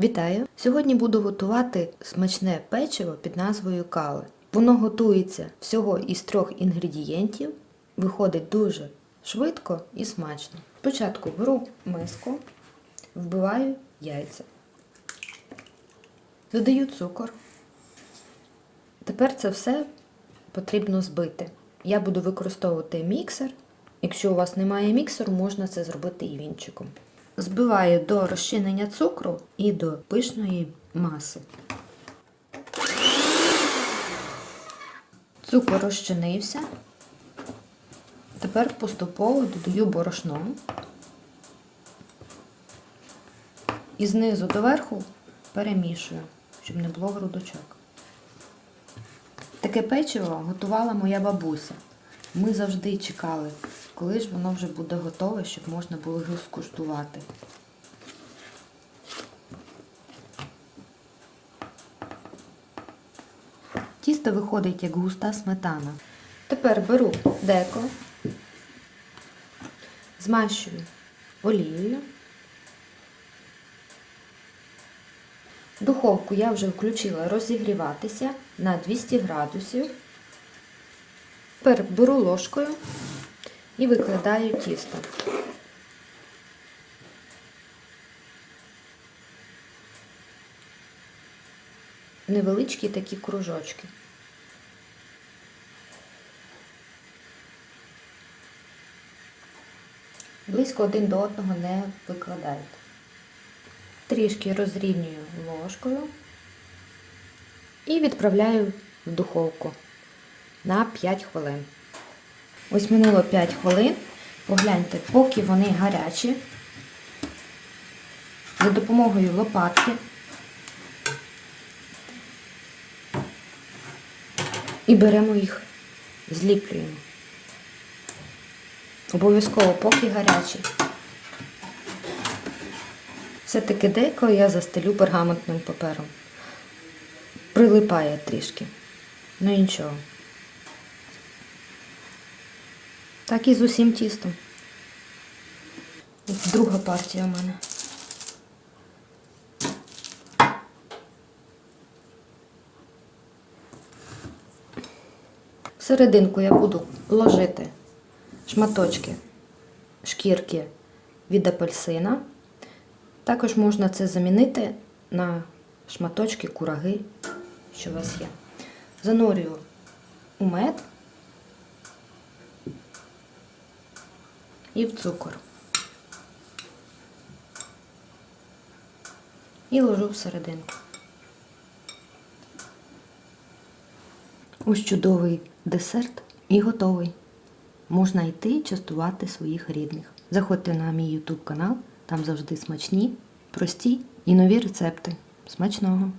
Вітаю! Сьогодні буду готувати смачне печиво під назвою кале. Воно готується всього із трьох інгредієнтів, виходить дуже швидко і смачно. Спочатку беру миску, вбиваю яйця, додаю цукор. Тепер це все потрібно збити. Я буду використовувати міксер. Якщо у вас немає міксеру, можна це зробити і вінчиком. Збиваю до розчинення цукру і до пишної маси. Цукор розчинився. Тепер поступово додаю борошно. І знизу до верху перемішую, щоб не було грудочок. Таке печиво готувала моя бабуся. Ми завжди чекали, коли ж воно вже буде готове, щоб можна було його скуштувати. Тісто виходить як густа сметана. Тепер беру деко, змащую олією. Духовку я вже включила розігріватися на 200 градусів. Тепер беру ложкою і викладаю тісто. Невеличкі такі кружочки. Близько один до одного не викладайте. Трішки розрівнюю ложкою і відправляю в духовку на 5 хвилин. Ось минуло 5 хвилин. Погляньте, поки вони гарячі, за допомогою лопатки і беремо їх, зліплюємо. Обов'язково поки гарячі. Все-таки деяко я застелю пергаментним папером. Прилипає трішки. Ну нічого. Так і з усім тістом. Друга партія у мене. В серединку я буду ложити шматочки шкірки від апельсина. Також можна це замінити на шматочки кураги, що у вас є. Занурюю у мед і в цукор. І ложу всерединку. Ось чудовий десерт і готовий. Можна йти частувати своїх рідних. Заходьте на мій YouTube канал, там завжди смачні, прості і нові рецепти. Смачного!